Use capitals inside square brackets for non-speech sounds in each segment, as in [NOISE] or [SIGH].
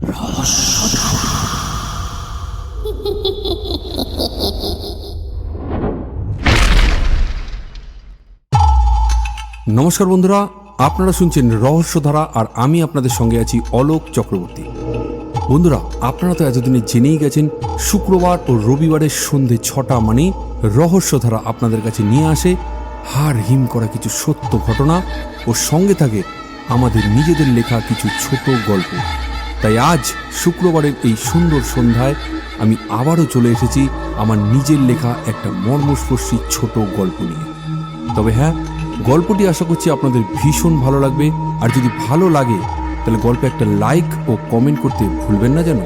নমস্কার বন্ধুরা, আপনারা শুনছেন রহস্যধারা আর আমি আপনাদের সঙ্গে আছি অলোক চক্রবর্তী। বন্ধুরা, আপনারা তো এতদিনে জেনেই গেছেন, শুক্রবার ও রবিবারের সন্ধে ছটা মানে রহস্যধারা আপনাদের কাছে নিয়ে আসে হার হিম করা কিছু সত্য ঘটনা ও সঙ্গে থাকে আমাদের নিজেদের লেখা কিছু ছোট গল্প। তাই আজ শুক্রবারের এই সুন্দর সন্ধ্যায় আমি আবারও চলে এসেছি আমার নিজের লেখা একটা মর্মস্পর্শী ছোট গল্প নিয়ে। তবে হ্যাঁ গল্পটি আশা করছি আপনাদের ভীষণ ভালো লাগবে। আর যদি ভালো লাগে, তাহলে গল্পে একটা লাইক ও কমেন্ট করতে ভুলবেন না যেন।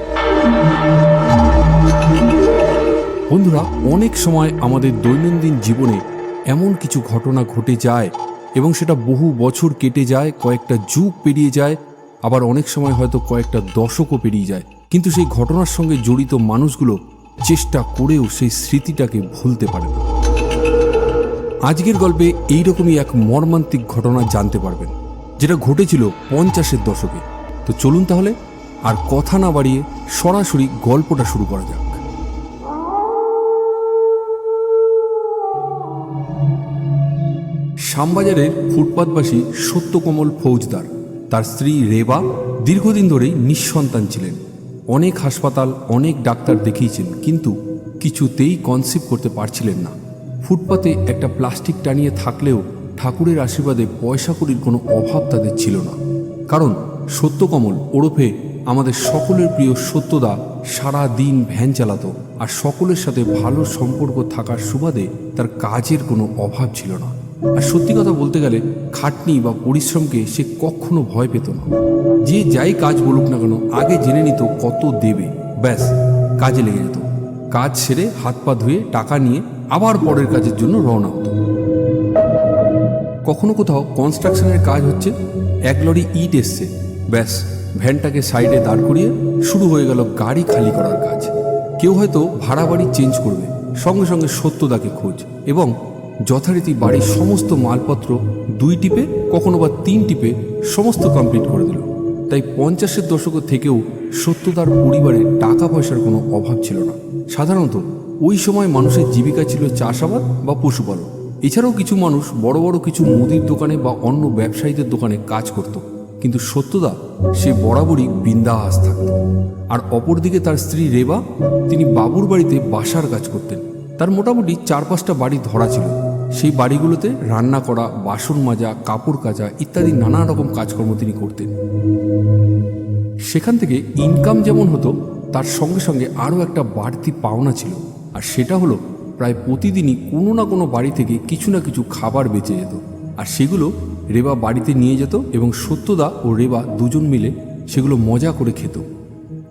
বন্ধুরা, অনেক সময় আমাদের দৈনন্দিন জীবনে এমন কিছু ঘটনা ঘটে যায় এবং সেটা বহু বছর কেটে যায়, কয়েকটা যুগ পেরিয়ে যায় আবার অনেক সময় হয়তো কয়েকটা দশকও পেরিয়ে যায়। কিন্তু সেই ঘটনার সঙ্গে জড়িত মানুষগুলো চেষ্টা করেও সেই স্মৃতিটাকে ভুলতে পারে না। আজকের গল্পে এইরকমই এক মর্মান্তিক ঘটনা জানতে পারবেন, যেটা ঘটেছিল পঞ্চাশের দশকে। তো চলুন তাহলে আর কথা না বাড়িয়ে সরাসরি গল্পটা শুরু করা যাক। শ্যামবাজারের ফুটপাতবাসী সত্যকমল ফৌজদার তার স্ত্রী রেবা দীর্ঘদিন ধরেই নিঃসন্তান ছিলেন। অনেক হাসপাতাল, অনেক ডাক্তার দেখিয়েছেন, কিন্তু কিছুতেই কনসিভ করতে পারছিলেন না। ফুটপাতে একটা প্লাস্টিক টানিয়ে থাকলেও ঠাকুরের আশীর্বাদে পয়সা কড়ির কোনো অভাব তাদের ছিল না। কারণ সত্যকমল ওরফে আমাদের সকলের প্রিয় সত্যদা সারা দিন ভ্যান চালাতো আর সকলের সাথে ভালো সম্পর্ক থাকার সুবাদে তার কাজের কোনো অভাব ছিল না। আর সত্যি কথা বলতে গেলে খাটনি বা পরিশ্রমকে সে কখনো ভয় পেত না। যে যাই কাজ বলুক না কেন, আগে জেনে নিত কত দেবে। ব্যাস, কাজে লেগে যেত। কাজ সেরে হাত পা ধুয়ে টাকা নিয়ে আবার পরের কাজের জন্য রওনা হতো। কখনো কোথাও কনস্ট্রাকশনের কাজ হচ্ছে, এক লরি ইট এসছে। ব্যাস, ভ্যানটাকে সাইডে দাঁড় করিয়ে শুরু হয়ে গেল গাড়ি খালি করার কাজ। কেউ হয়তো ভাড়া বাড়ি চেঞ্জ করবে, সঙ্গে সঙ্গে সত্যদাকে খোঁজ এবং যথারীতি বাড়ির সমস্ত মালপত্র দুই টিপে, কখনো বা তিন টিপে সমস্ত কমপ্লিট করে দিল। তাই পঞ্চাশের দশক থেকেও সত্যদার পরিবারে টাকা পয়সার কোনো অভাব ছিল না। সাধারণত ওই সময় মানুষের জীবিকা ছিল চাষাবাদ বা পশুপালন। এছাড়াও কিছু মানুষ বড় বড় কিছু মুদির দোকানে বা অন্য ব্যবসায়ীদের দোকানে কাজ করত। কিন্তু সত্যদা সে বরাবরই বিন্দাস থাকত। আর অপরদিকে তার স্ত্রী রেবা, তিনি বাবুর বাড়িতে বাসার কাজ করতেন। তার মোটামুটি চার পাঁচটা বাড়ি ধরা ছিল। সেই বাড়িগুলোতে রান্না করা, বাসন মাজা, কাপড় কাচা ইত্যাদি নানা রকম কাজকর্ম তিনি করতেন। সেখান থেকে ইনকাম যেমন হতো, তার সঙ্গে সঙ্গে আরও একটা বাড়তি পাওনা ছিল। আর সেটা হলো, প্রায় প্রতিদিনই কোনো না কোনো বাড়ি থেকে কিছু না কিছু খাবার বেঁচে যেত। আর সেগুলো রেবা বাড়িতে নিয়ে যেত এবং সত্যদা ও রেবা দুজন মিলে সেগুলো মজা করে খেত।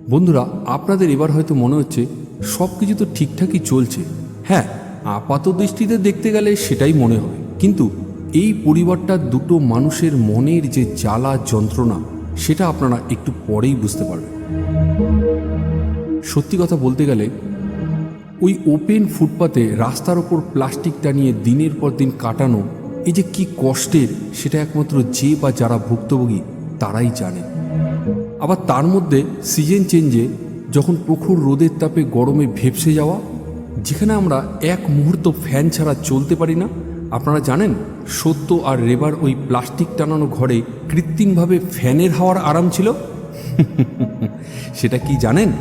বন্ধুরা, আপনাদের এবার হয়তো মনে হচ্ছে সব কিছু তো ঠিকঠাকই চলছে। হ্যাঁ আপাত দৃষ্টিতে দেখতে গেলে সেটাই মনে হয়। কিন্তু এই পরিবারটার দুটো মানুষের মনের যে জ্বালা যন্ত্রণা, সেটা আপনারা একটু পরেই বুঝতে পারবেন। সত্যি কথা বলতে গেলে, ওই ওপেন ফুটপাতে রাস্তার ওপর প্লাস্টিক টানিয়ে দিনের পর দিন কাটানো, এই যে কি কষ্টের, সেটা একমাত্র যে বা যারা ভুক্তভোগী, তারাই জানে। আবার তার মধ্যে সিজন চেঞ্জে যখন প্রখর রোদের তাপে গরমে ভেপসে যাওয়া যেখানে আমরা এক মুহূর্ত ফ্যান ছাড়া চলতে পারি না, আপনারা জানেন, সত্য আর রেবার ওই প্লাস্টিক টানানো ঘরে কৃত্রিমভাবে ফ্যানের হাওয়ার আরাম ছিল? [LAUGHS] সেটা কি জানেন?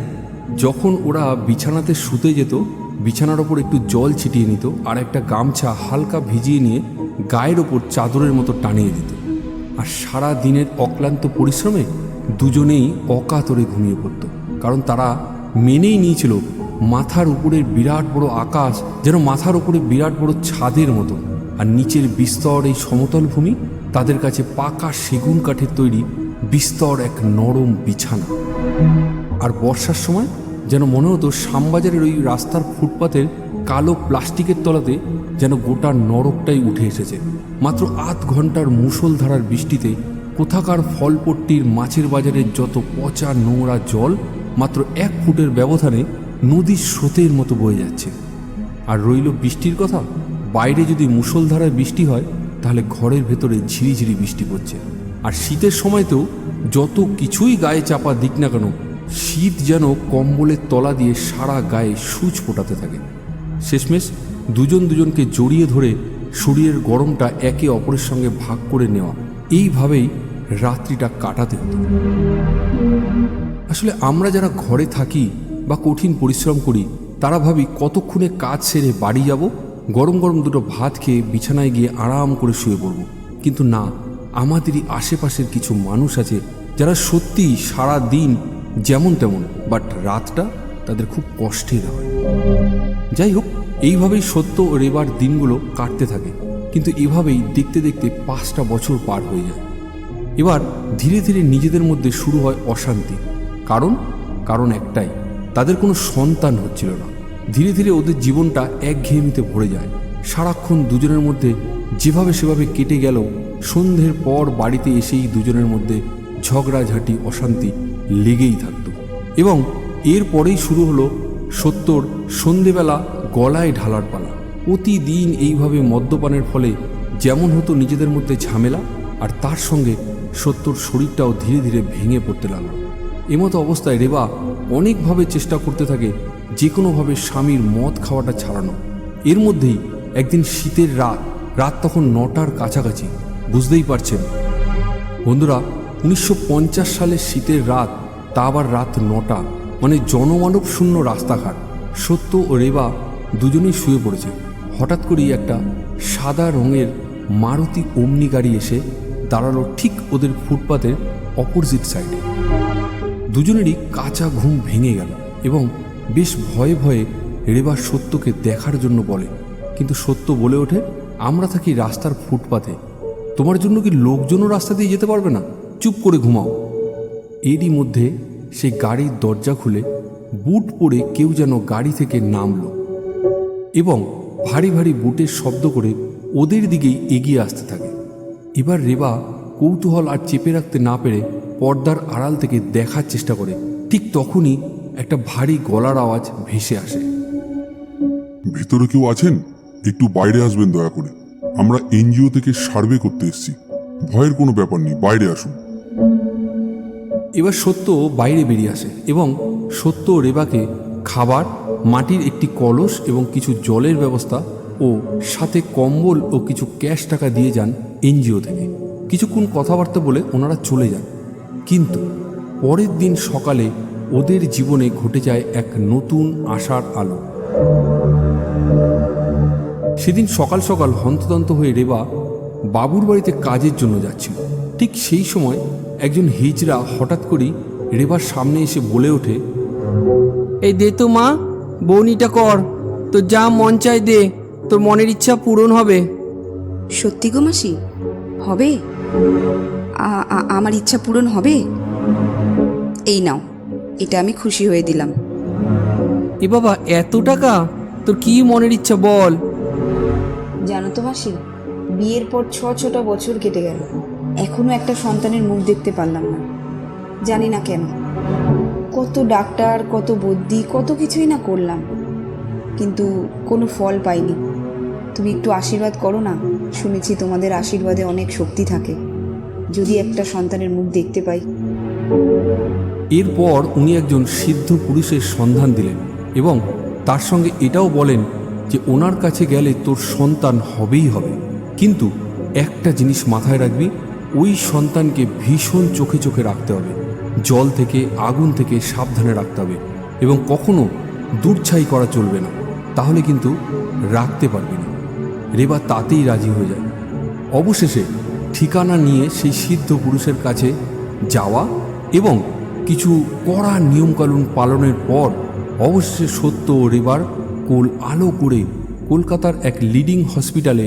যখন ওরা বিছানাতে শুতে যেত, বিছানার ওপর একটু জল ছিটিয়ে নিত আর একটা গামছা হালকা ভিজিয়ে নিয়ে গায়ের ওপর চাদরের মতো টানিয়ে দিত। আর সারা দিনের অক্লান্ত পরিশ্রমে দুজনেই অকাতরে ঘুমিয়ে পড়ত। কারণ তারা মেনেই নিয়েছিল মাথার উপরের বিরাট বড় আকাশ যেন মাথার উপরে বিরাট বড় ছাদের মতো। আর নিচের বিস্তর এই সমতল ভূমি তাদের কাছে পাকা সেগুন কাঠের তৈরি বিস্তর এক নরম বিছানা। আর বর্ষার সময় যেন মনে হতো শ্যামবাজারের ওই রাস্তার ফুটপাতের কালো প্লাস্টিকের তলাতে যেন গোটা নরকটাই উঠে এসেছে। মাত্র আধ ঘণ্টার মুষলধারার বৃষ্টিতে কোথাকার ফলপট্টির মাছের বাজারের যত পচা নোংরা জল মাত্র এক ফুটের ব্যবধানে নদীর স্রোতের মতো বয়ে যাচ্ছে। আর রইল বৃষ্টির কথা? বাইরে যদি মুষলধারায় বৃষ্টি হয়, তাহলে ঘরের ভেতরে ঝিরিঝিরি বৃষ্টি পড়ছে। আর শীতের সময়তেও যত কিছুই গায়ে চাপা দিক না কেন, শীত যেন কম্বলের তলা দিয়ে সারা গায়ে সূচ ফোটাতে থাকে। শেষমেশ দুজন দুজনকে জড়িয়ে ধরে শরীরের গরমটা একে অপরের সঙ্গে ভাগ করে নেওয়া। এইভাবেই রাত্রিটা কাটাতে হতো। আসলে আমরা যারা ঘরে থাকি বা কঠিন পরিশ্রম করি, তারা ভাবি কতক্ষণে কাজ সেরে বাড়ি যাব? গরম গরম দুটো ভাত খেয়ে বিছানায় গিয়ে আরাম করে শুয়ে পড়ব। কিন্তু না, আমাদেরই আশেপাশের কিছু মানুষ আছে যারা সত্যি সারা দিন যেমন তেমন বাট রাতটা তাদের খুব কষ্টের হয় যাই হোক, এইভাবেই সত্য ও রেবার দিনগুলো কাটতে থাকে, কিন্তু এভাবেই দেখতে দেখতে পাঁচটা বছর পার হয়ে যায়। এবার ধীরে ধীরে নিজেদের মধ্যে শুরু হয় অশান্তি। কারণ? কারণ একটাই তাদের কোনো সন্তান হচ্ছিল না। ধীরে ধীরে ওদের জীবনটা একঘেয়েমিতে ভরে যায়। সারাক্ষণ দুজনের মধ্যে যেভাবে সেভাবে কেটে গেল, সন্ধ্যের পর বাড়িতে এসেই দুজনের মধ্যে ঝগড়াঝাঁটি, অশান্তি লেগেই থাকতো। এবং এরপরেই শুরু হলো সত্যর সন্ধেবেলা গলায় ঢালার পালা। প্রতিদিন এইভাবে মদ্যপানের ফলে যেমন হতো নিজেদের মধ্যে ঝামেলা, আর তার সঙ্গে সত্যর শরীরটাও ধীরে ধীরে ভেঙে পড়তে লাগল। এমতো অবস্থায় রেবা অনেকভাবে চেষ্টা করতে থাকে, যে কোনোভাবে স্বামীর মদ খাওয়াটা ছাড়ানো। এর মধ্যেই একদিন শীতের রাত রাত তখন নটার কাছাকাছি, বুঝতেই পারছেন। বন্ধুরা, উনিশশো সালের শীতের রাত, তা আবার রাত নটা মানে জনমানব শূন্য রাস্তাঘাট। সত্য ও রেবা দুজনেই শুয়ে পড়েছে। হঠাৎ করেই একটা সাদা রঙের মারুতি ওমনি গাড়ি এসে দাঁড়াল ঠিক ওদের ফুটপাতের অপোজিট সাইডে। দুজনেরই কাঁচা ঘুম ভেঙে গেল এবং বেশ ভয়ে ভয়ে রেবা সত্যকে দেখার জন্য বলে, কিন্তু সত্য বলে ওঠে, আমরা থাকি রাস্তার ফুটপাতে। তোমার জন্য কি লোকজনও রাস্তা দিয়ে যেতে পারবে না? চুপ করে ঘুমাও। এরই মধ্যে সে গাড়ির দরজা খুলে বুট পরে কেউ যেন গাড়ি থেকে নামলো এবং ভারী ভারী বুটের শব্দ করে ওদের দিকেই এগিয়ে আসতে থাকে। এবার রেবা কৌতূহল আর চেপে রাখতে না পেরে পর্দার আড়াল থেকে দেখার চেষ্টা করে ঠিক তখনই একটা ভারী গলার আওয়াজ ভেসে আসে। ভেতরে কেউ আছেন? একটু বাইরে আসবেন দয়া করে। আমরা এনজিও থেকে সার্ভে করতে এসেছি। ভয়ের কোনো ব্যাপার নেই বাইরে আসুন। এবার সত্য বাইরে বেরিয়ে আসে এবং সত্য রেবাকে খাবার মাটির একটি কলস এবং কিছু জলের ব্যবস্থা ও সাথে কম্বল ও কিছু ক্যাশ টাকা দিয়ে যান এনজিও থেকে। কিছুক্ষণ কথাবার্তা বলে ওনারা চলে যান। কিন্তু পরের দিন সকালে ওদের জীবনে ঘটে যায় এক নতুন আশার আলো। সেদিন সকাল সকাল হন্তদন্ত হয়ে রেবা বাবুর বাড়িতে কাজের জন্য যাচ্ছিল। ঠিক সেই সময় একজন হিজড়া হঠাৎ করেই রেবার সামনে এসে বলে ওঠে এই দে তো মা বৌনিটা কর। তোর যা মন চাই দে। তোর মনের ইচ্ছা পূরণ হবে। সত্যি গো মাসি হবে? আমার ইচ্ছা পূরণ হবে? এই নাও এটা আমি খুশি হয়ে দিলাম। এ বাবা এত টাকা? তোর কি মনের ইচ্ছা বল? জানো তো মাসি বিয়ের পর ছ ছটা বছর কেটে গেল। এখনও একটা সন্তানের মুখ দেখতে পারলাম না। জানি না কেন। কত ডাক্তার কত বুদ্ধি কত কিছুই না করলাম। কিন্তু কোনো ফল পাইনি। তুমি একটু আশীর্বাদ করো না। শুনেছি তোমাদের আশীর্বাদে অনেক শক্তি থাকে। যদি একটা সন্তানের মুখ দেখতে পাই। এরপর উনি একজন সিদ্ধ পুরুষের সন্ধান দিলেন এবং তার সঙ্গে এটাও বলেন যে ওনার কাছে গেলে তোর সন্তান হবেই হবে। কিন্তু একটা জিনিস মাথায় রাখবি, ওই সন্তানকে ভীষণ চোখে চোখে রাখতে হবে, জল থেকে, আগুন থেকে সাবধানে রাখতে হবে এবং কখনো দূরছাই করা চলবে না, তাহলে কিন্তু রাখতে পারবি না। রেবা তাতেই রাজি হয়ে যায়। অবশেষে ঠিকানা নিয়ে সেই সিদ্ধ পুরুষের কাছে যাওয়া এবং কিছু কড়া নিয়মকানুন পালনের পর অবশেষে সত্য ও রেবার কোল আলো করে কলকাতার এক লিডিং হসপিটালে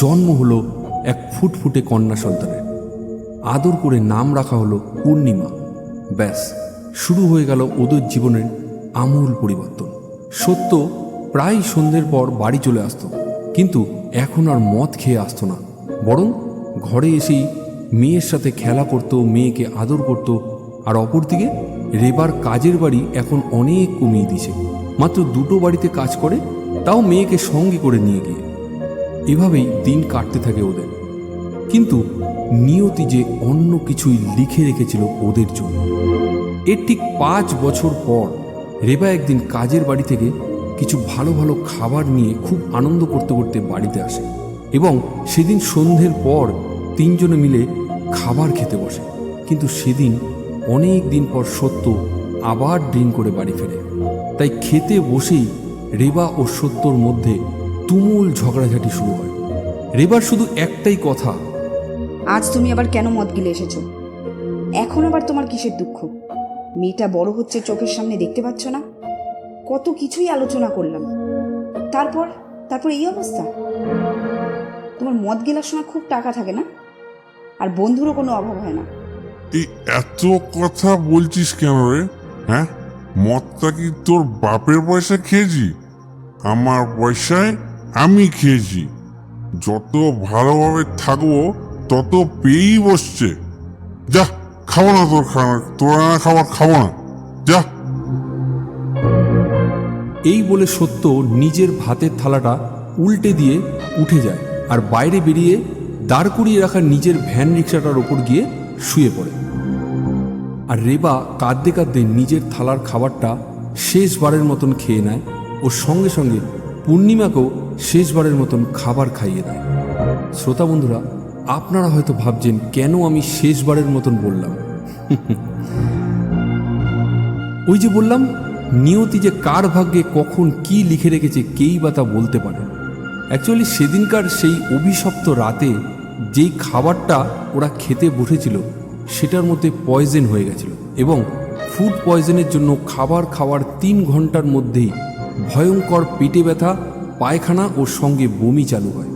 জন্ম হলো এক ফুটফুটে কন্যা সন্তানের। আদর করে নাম রাখা হলো পূর্ণিমা। ব্যাস, শুরু হয়ে গেল ওদের জীবনের আমূল পরিবর্তন। সত্য প্রায় সন্ধ্যের পর বাড়ি চলে আসতো, কিন্তু এখন আর মদ খেয়ে আসতো না। বরং ঘরে এসেই মেয়ের সাথে খেলা করত, মেয়েকে আদর করত, আর অপরদিকে রেবার কাজের বাড়ি এখন অনেক কমিয়ে দিয়েছে। মাত্র দুটো বাড়িতে কাজ করে, তাও মেয়েকে সঙ্গে করে নিয়ে গিয়ে। এভাবেই দিন কাটতে থাকে ওদের। কিন্তু নিয়তি যে অন্য কিছুই লিখে রেখেছিল ওদের জন্য। এর ঠিক পাঁচ বছর পর রেবা একদিন কাজের বাড়ি থেকে কিছু ভালো ভালো খাবার নিয়ে খুব আনন্দ করতে করতে বাড়িতে আসে। এবং সেদিন সন্ধ্যের পর তিনজনে মিলে খাবার খেতে বসে। কিন্তু সেদিন অনেক দিন পর সত্য আবার ড্রিঙ্ক করে বাড়ি ফেরে। তাই খেতে বসেই রেবা ও সত্যর মধ্যে তুমুল ঝগড়াঝাটি শুরু হয়। রেবার শুধু একটাই কথা। আজ তুমি আবার কেন মদ গিলে এসেছ? এখন আবার তোমার কিসের দুঃখ? মেয়েটা বড় হচ্ছে চোখের সামনে দেখতে পাচ্ছ না? কত কিছুই আলোচনা করলাম। তারপর তারপর এই অবস্থা? মদ গেলার সময় খুব টাকা থাকে না? আর বন্ধুরও কোনো অভাব হয় না। এই এত কথা বলছিস কেন রে? হ্যাঁ? মদটা কি তোর বাপের পয়সা খেয়েছি? আমার পয়সায় আমি খেয়েছি। যত ভালোভাবে থাকব তত পেয়েই বসছে। যা খাব না তোর খাবার। তোর আনা খাবার খাব না। যা। এই বলে সত্য নিজের ভাতের থালাটা উল্টে দিয়ে উঠে যায়। আর বাইরে বেরিয়ে দাঁড় করিয়ে রাখা নিজের ভ্যান রিক্সাটার ওপর গিয়ে শুয়ে পড়ে। আর রেবা কাঁদতে কাঁদতে নিজের থালার খাবারটা শেষবারের মতন খেয়ে নেয় ও সঙ্গে সঙ্গে পূর্ণিমাকেও শেষবারের মতন খাবার খাইয়ে দেয়। শ্রোতা বন্ধুরা, আপনারা হয়তো ভাবছেন, কেন আমি শেষবারের মতন বললাম? ওই যে বললাম, নিয়তি যে কার ভাগ্যে কখন কি লিখে রেখেছে কেই বা তা বলতে পারে অ্যাকচুয়ালি সেদিনকার সেই অভিশপ্ত রাতে যেই খাবারটা ওরা খেতে বসেছিল, সেটার মধ্যে পয়জেন হয়ে গেছিল এবং ফুড পয়জনের জন্য খাবার খাওয়ার তিন ঘণ্টার মধ্যেই ভয়ঙ্কর পেটে ব্যথা, পায়খানা ও সঙ্গে বমি চালু হয়।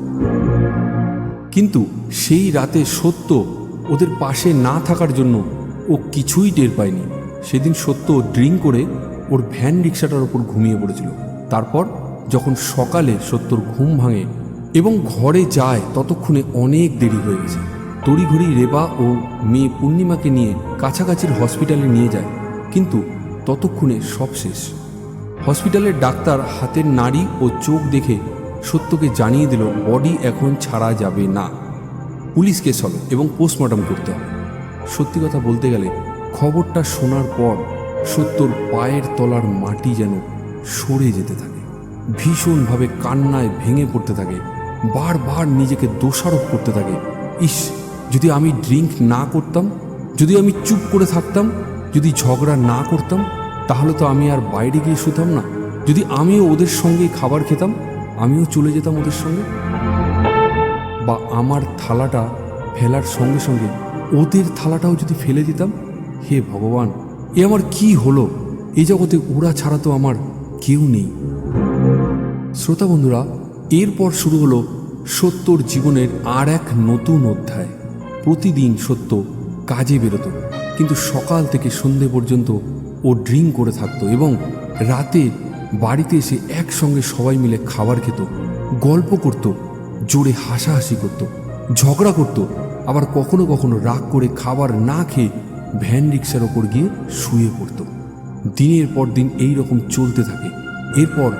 কিন্তু সেই রাতে সত্য ওদের পাশে না থাকার জন্য ও কিছুই টের পায়নি। সেদিন সত্য ড্রিঙ্ক করে ওর ভ্যান রিক্সাটার ওপর ঘুমিয়ে পড়েছিল। তারপর যখন সকালে সত্যর ঘুম ভাঙে এবং ঘরে যায় ততক্ষণে অনেক দেরি হয়ে গেছে। তড়িঘড়ি রেবা ও মেয়ে পূর্ণিমাকে নিয়ে কাছাকাছির হসপিটালে নিয়ে যায়, কিন্তু ততক্ষণে সব শেষ। হসপিটালের ডাক্তার হাতের নাড়ি ও চোখ দেখে সত্যকে জানিয়ে দিল, বডি এখন ছাড়া যাবে না। পুলিশ কেস হবে এবং পোস্টমর্টম করতে হবে। সত্যি কথা বলতে গেলে খবরটা শোনার পর সত্যর পায়ের তলার মাটি যেন সরে যেতে থাকে। ভীষণভাবে কান্নায় ভেঙে পড়তে থাকে। বারবার নিজেকে দোষারোপ করতে থাকে। ইস, যদি আমি ড্রিঙ্ক না করতাম, যদি আমি চুপ করে থাকতাম, যদি ঝগড়া না করতাম, তাহলে তো আমি আর বাইরে গিয়ে শুতাম না। যদি আমিও ওদের সঙ্গে খাবার খেতাম, আমিও চলে যেতাম ওদের সঙ্গে। বা আমার থালাটা ফেলার সঙ্গে সঙ্গে ওদের থালাটাও যদি ফেলে দিতাম, হে ভগবান, এ আমার কি হলো? এ জগতে ওরা ছাড়া তো আমার কেউ নেই। শ্রোতা বন্ধুরা, এরপর শুরু হলো সত্যর জীবনের আর এক নতুন অধ্যায়। প্রতিদিন সত্য কাজে বেরোতো, কিন্তু সকাল থেকে সন্ধে পর্যন্ত ও ড্রিঙ্ক করে থাকতো এবং রাতে বাড়িতে এসে একসঙ্গে সবাই মিলে খাবার খেত, গল্প করত, জোরে হাসাহাসি করত, ঝগড়া করত, আবার কখনো কখনো রাগ করে খাবার না খেয়ে ভ্যান রিক্সার ওপর গিয়ে শুয়ে পড়তো। দিনের পর দিন এই রকম চলতে থাকে। এরপর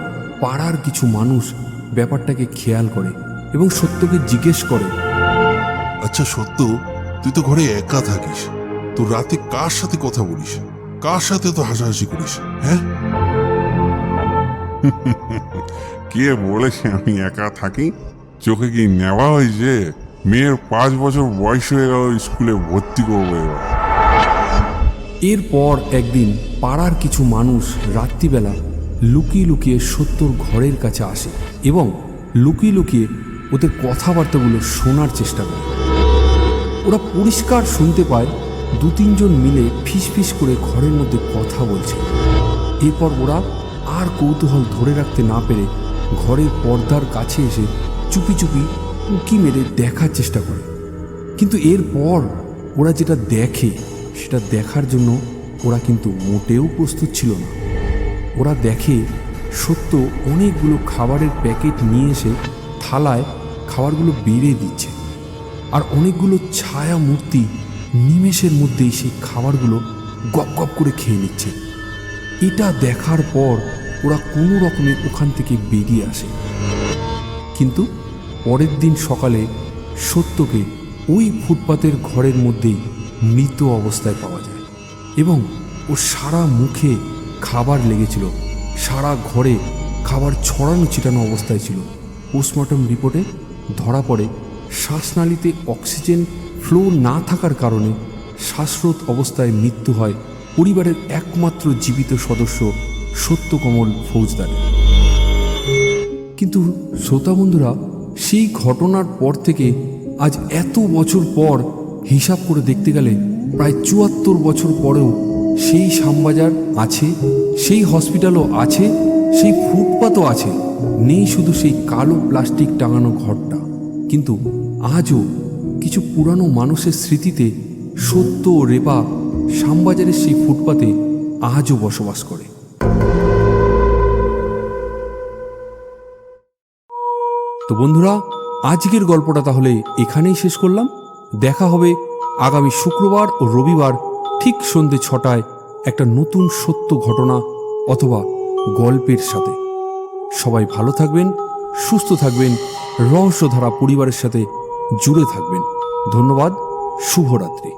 পাড়ার কিছু মানুষ ব্যাপারটাকে খেয়াল করে এবং সত্যকে জিজ্ঞেস করে। আচ্ছা সত্য তুই তো ঘরে একা থাকিস। তো রাতে কার সাথে কথা বলিস? কার সাথে তো হাসাহাসি করিস? হ্যাঁ? [LAUGHS] কে বলেছে আমি একা থাকি? চোখে কি নেওয়া হয়েছে মেয়ের পাঁচ বছর বয়স হয়ে গেল স্কুলে ভর্তি করব এবার? এরপর একদিন পাড়ার কিছু মানুষ রাত্রিবেলা লুকিয়ে লুকিয়ে সত্যর ঘরের কাছে আসে এবং লুকিয়ে লুকিয়ে ওদের কথাবার্তাগুলো শোনার চেষ্টা করে। ওরা পরিষ্কার শুনতে পায়, দু তিনজন মিলে ফিস করে ঘরের মধ্যে কথা বলছে। এরপর ওরা আর কৌতূহল ধরে রাখতে না পেরে ঘরের পর্দার কাছে এসে চুপি চুপি উঁকি মেরে দেখার চেষ্টা করে। কিন্তু এরপর ওরা যেটা দেখে, সেটা দেখার জন্য ওরা কিন্তু মোটেও প্রস্তুত ছিল না। ওরা দেখে সত্য অনেকগুলো খাবারের প্যাকেট নিয়ে এসে থালায় খাবারগুলো বেড়ে দিচ্ছে। আর অনেকগুলো ছায়া মূর্তি নিমেষের মধ্যেই সেই খাবারগুলো গপ গপ করে খেয়ে নিচ্ছে। এটা দেখার পর ওরা কোনো রকমে ওখান থেকে বেরিয়ে আসে। কিন্তু পরের দিন সকালে সত্যকে ওই ফুটপাতের ঘরের মধ্যেই মৃত অবস্থায় পাওয়া যায় এবং ও সারা মুখে খাবার লেগেছিল। সারা ঘরে খাবার ছড়ানো ছিটানো অবস্থায় ছিল। পোস্টমর্টম রিপোর্টে ধরা পড়ে, শ্বাসনালীতে অক্সিজেন ফ্লো না থাকার কারণে শ্বাসরোধ অবস্থায় মৃত্যু হয় পরিবারের একমাত্র জীবিত সদস্য সত্যকমল ফৌজদারের কিন্তু শ্রোতা বন্ধুরা, সেই ঘটনার পর থেকে আজ এত বছর পর হিসাব করে দেখতে গেলে প্রায় চুয়াত্তর বছর পরেও সেই শ্যামবাজার আছে, সেই হসপিটালও আছে, সেই ফুটপাতও আছে। নেই শুধু সেই কালো প্লাস্টিক টাঙানো ঘরটা। কিন্তু আজও কিছু পুরানো মানুষের স্মৃতিতে সত্য ও রেপা শ্যামবাজারের সেই ফুটপাতে আজও বসবাস করে। তো বন্ধুরা, আজকের গল্পটা তাহলে এখানেই শেষ করলাম। দেখা হবে আগামী শুক্রবার ও রবিবার ঠিক সন্ধে ছটায় একটা নতুন সত্য ঘটনা অথবা গল্পের সাথে। সবাই ভালো থাকবেন, সুস্থ থাকবেন, রহস্যধারা পরিবারের সাথে জুড়ে থাকবেন। ধন্যবাদ, শুভরাত্রি।